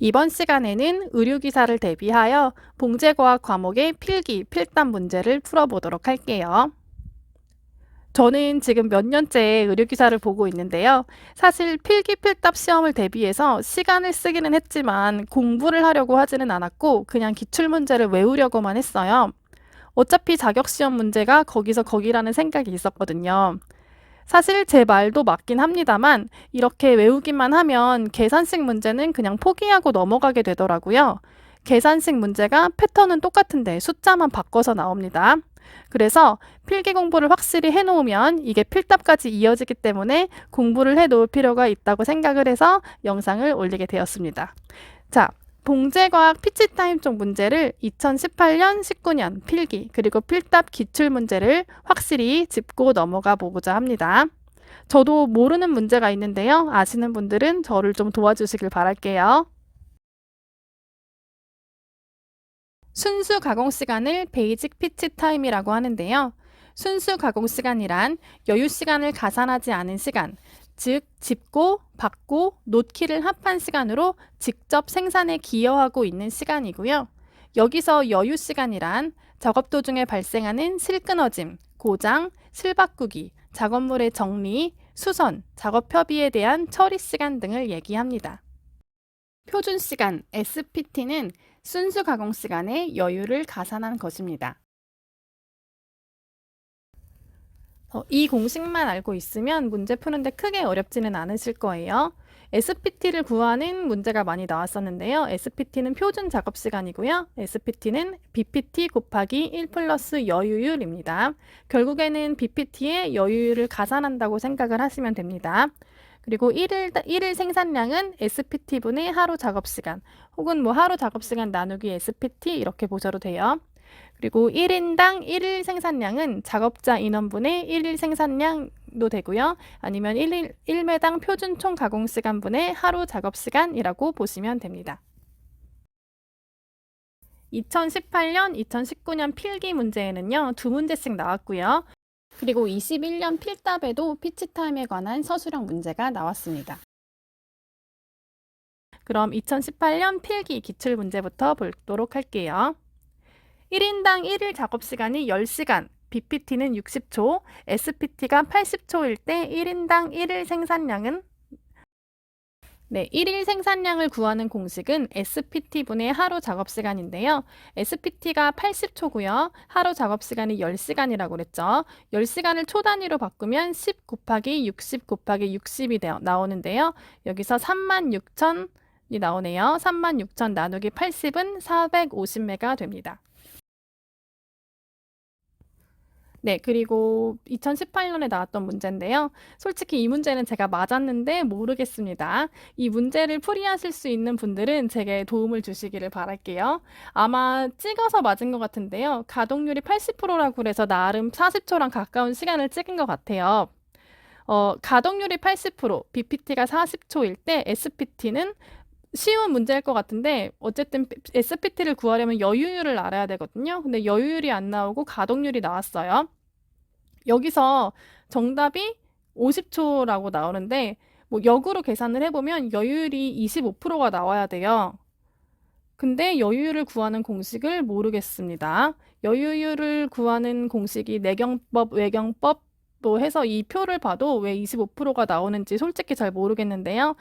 이번 시간에는 의료기사를 대비하여 봉제과학 과목의 필기, 필답 문제를 풀어보도록 할게요. 저는 지금 몇 년째 의료기사를 보고 있는데요. 사실 필기, 필답 시험을 대비해서 시간을 쓰기는 했지만 공부를 하려고 하지는 않았고 그냥 기출문제를 외우려고만 했어요. 어차피 자격시험 문제가 거기서 거기라는 생각이 있었거든요. 사실 제 말도 맞긴 합니다만 이렇게 외우기만 하면 계산식 문제는 그냥 포기하고 넘어가게 되더라고요. 계산식 문제가 패턴은 똑같은데 숫자만 바꿔서 나옵니다. 그래서 필기 공부를 확실히 해놓으면 이게 필답까지 이어지기 때문에 공부를 해놓을 필요가 있다고 생각을 해서 영상을 올리게 되었습니다. 자, 봉제과학 피치타임 쪽 문제를 2018년, 19년 필기 그리고 필답 기출 문제를 확실히 짚고 넘어가 보고자 합니다. 저도 모르는 문제가 있는데요. 아시는 분들은 저를 좀 도와주시길 바랄게요. 순수 가공 시간을 베이직 피치 타임이라고 하는데요. 순수 가공 시간이란 여유 시간을 가산하지 않은 시간, 즉 집고, 받고, 놓기를 합한 시간으로 직접 생산에 기여하고 있는 시간이고요. 여기서 여유 시간이란 작업 도중에 발생하는 실 끊어짐, 고장, 실 바꾸기, 작업물의 정리, 수선, 작업 협의에 대한 처리 시간 등을 얘기합니다. 표준 시간 SPT는 순수 가공 시간에 여유를 가산한 것입니다. 어, 이 공식만 알고 있으면 문제 푸는데 크게 어렵지는 않으실 거예요. SPT를 구하는 문제가 많이 나왔었는데요. SPT는 표준 작업 시간이고요. SPT는 BPT 곱하기 1 플러스 여유율입니다. 결국에는 BPT의 여유율을 가산한다고 생각을 하시면 됩니다. 그리고 1일, 1일 생산량은 SPT분의 하루 작업 시간 혹은 뭐 하루 작업 시간 나누기 SPT 이렇게 보셔도 돼요. 그리고 1인당 1일 생산량은 작업자 인원분의 1일 생산량도 되고요. 아니면 1일, 1매당 표준 총 가공 시간분의 하루 작업 시간이라고 보시면 됩니다. 2018년, 2019년 필기 문제에는요, 두 문제씩 나왔고요. 그리고 21년 필답에도 피치타임에 관한 서술형 문제가 나왔습니다. 그럼 2018년 필기 기출 문제부터 보도록 할게요. 1인당 1일 작업 시간이 10시간, BPT는 60초, SPT가 80초일 때 1인당 1일 생산량은 네, 1일 생산량을 구하는 공식은 SPT분의 하루 작업 시간인데요. SPT가 80초고요. 하루 작업 시간이 10시간이라고 그랬죠. 10시간을 초 단위로 바꾸면 10 곱하기 60 곱하기 60이 되어, 나오는데요. 여기서 36,000이 나오네요. 36,000 나누기 80은 450메가 됩니다. 네, 그리고 2018년에 나왔던 문제인데요. 솔직히 이 문제는 제가 맞았는데 모르겠습니다. 이 문제를 풀이하실 수 있는 분들은 제게 도움을 주시기를 바랄게요. 아마 찍어서 맞은 것 같은데요. 가동률이 80%라고 해서 나름 40초랑 가까운 시간을 찍은 것 같아요. 어, 가동률이 80%, BPT가 40초일 때 SPT는 쉬운 문제일 것 같은데 어쨌든 SPT를 구하려면 여유율을 알아야 되거든요. 근데 여유율이 안 나오고 가동률이 나왔어요. 여기서 정답이 50초라고 나오는데 뭐 역으로 계산을 해보면 여유율이 25%가 나와야 돼요. 근데 여유율을 구하는 공식을 모르겠습니다. 여유율을 구하는 공식이 내경법, 외경법 뭐 해서 이 표를 봐도 왜 25%가 나오는지 솔직히 잘 모르겠는데요.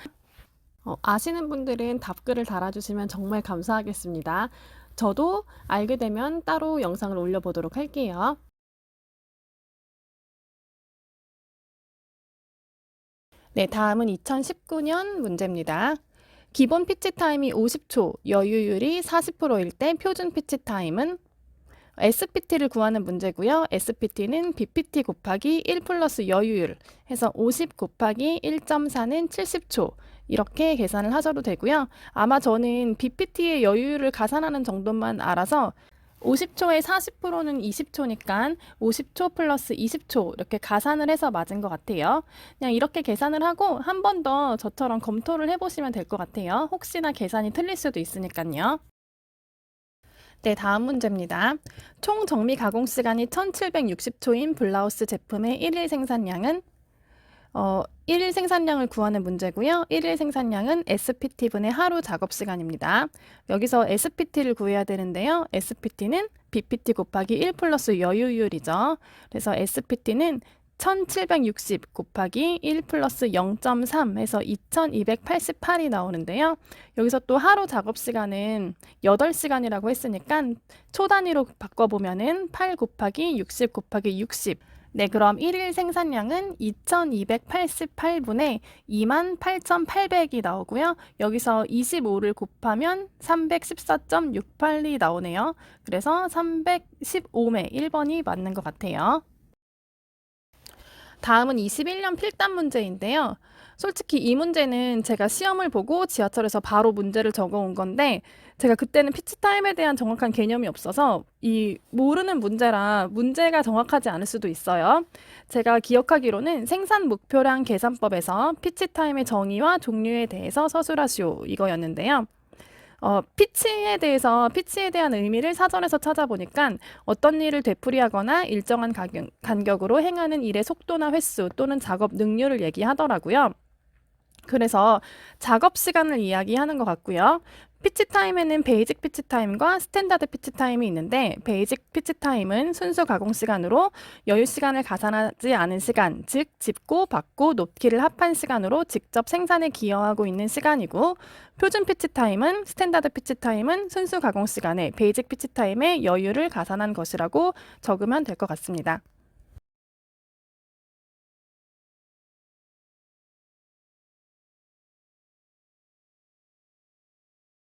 어, 아시는 분들은 답글을 달아주시면 정말 감사하겠습니다. 저도 알게 되면 따로 영상을 올려보도록 할게요. 네, 다음은 2019년 문제입니다. 기본 피치 타임이 50초, 여유율이 40%일 때 표준 피치 타임은 SPT를 구하는 문제고요. SPT는 BPT 곱하기 1 플러스 여유율 해서 50 곱하기 1.4는 70초 이렇게 계산을 하셔도 되고요. 아마 저는 BPT의 여유율을 가산하는 정도만 알아서 50초에 40%는 20초니까 50초 플러스 20초 이렇게 가산을 해서 맞은 것 같아요. 그냥 이렇게 계산을 하고 한 번 더 저처럼 검토를 해보시면 될 것 같아요. 혹시나 계산이 틀릴 수도 있으니까요. 네, 다음 문제입니다. 총 정미 가공 시간이 1760초인 블라우스 제품의 1일 생산량은 어, 1일 생산량을 구하는 문제고요. 1일 생산량은 SPT분의 하루 작업 시간입니다. 여기서 SPT를 구해야 되는데요. SPT는 BPT 곱하기 1 플러스 여유율이죠. 그래서 SPT는 1760 곱하기 1 플러스 0.3 해서 2288이 나오는데요. 여기서 또 하루 작업 시간은 8시간이라고 했으니까 초 단위로 바꿔보면은 8 곱하기 60 곱하기 60 네, 그럼 1일 생산량은 2288분의 28,800이 나오고요. 여기서 25를 곱하면 314.68이 나오네요. 그래서 315매 1번이 맞는 것 같아요. 다음은 21년 필답 문제인데요. 솔직히 이 문제는 제가 시험을 보고 지하철에서 바로 문제를 적어 온 건데 제가 그때는 피치 타임에 대한 정확한 개념이 없어서 이 모르는 문제라 문제가 정확하지 않을 수도 있어요. 제가 기억하기로는 생산 목표량 계산법에서 피치 타임의 정의와 종류에 대해서 서술하시오 이거였는데요. 어, 피치에 대해서 피치에 대한 의미를 사전에서 찾아보니까 어떤 일을 되풀이하거나 일정한 가격, 간격으로 행하는 일의 속도나 횟수 또는 작업 능률을 얘기하더라고요. 그래서 작업 시간을 이야기하는 것 같고요. 피치 타임에는 베이직 피치 타임과 스탠다드 피치 타임이 있는데 베이직 피치 타임은 순수 가공 시간으로 여유 시간을 가산하지 않은 시간, 즉 집고, 받고, 높기를 합한 시간으로 직접 생산에 기여하고 있는 시간이고 표준 피치 타임은 스탠다드 피치 타임은 순수 가공 시간에 베이직 피치 타임의 여유를 가산한 것이라고 적으면 될 것 같습니다.